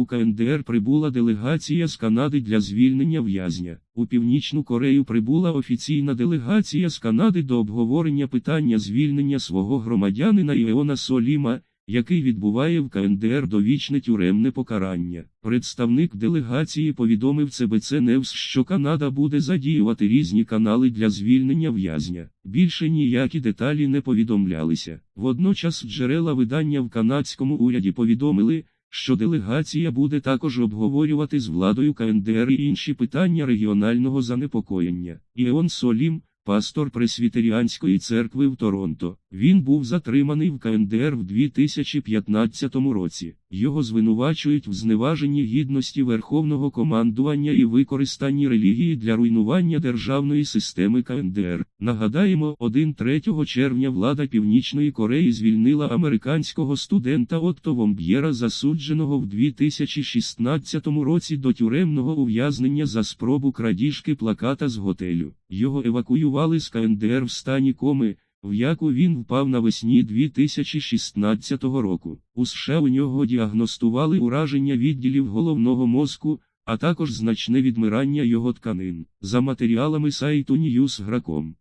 У КНДР прибула делегація з Канади для звільнення в'язня. У Північну Корею прибула офіційна делегація з Канади до обговорення питання звільнення свого громадянина Іона Соліма, який відбуває в КНДР довічне тюремне покарання. Представник делегації повідомив ЦБЦ Невс, що Канада буде задіювати різні канали для звільнення в'язня. Більше ніякі деталі не повідомлялися. Водночас джерела видання в канадському уряді повідомили, що делегація буде також обговорювати з владою КНДР і інші питання регіонального занепокоєння. Іон Солім, пастор Пресвітеріанської церкви в Торонто. Він був затриманий в КНДР в 2015 році. Його звинувачують в зневаженні гідності верховного командування і використанні релігії для руйнування державної системи КНДР. Нагадаємо, 1-3 червня влада Північної Кореї звільнила американського студента Отто Вомб'єра, засудженого в 2016 році до тюремного ув'язнення за спробу крадіжки плаката з готелю. Його евакуювали з КНДР в стані коми в яку він впав навесні 2016 року. У США у нього діагностували ураження відділів головного мозку, а також значне відмирання його тканин. За матеріалами сайту Newsgра.com.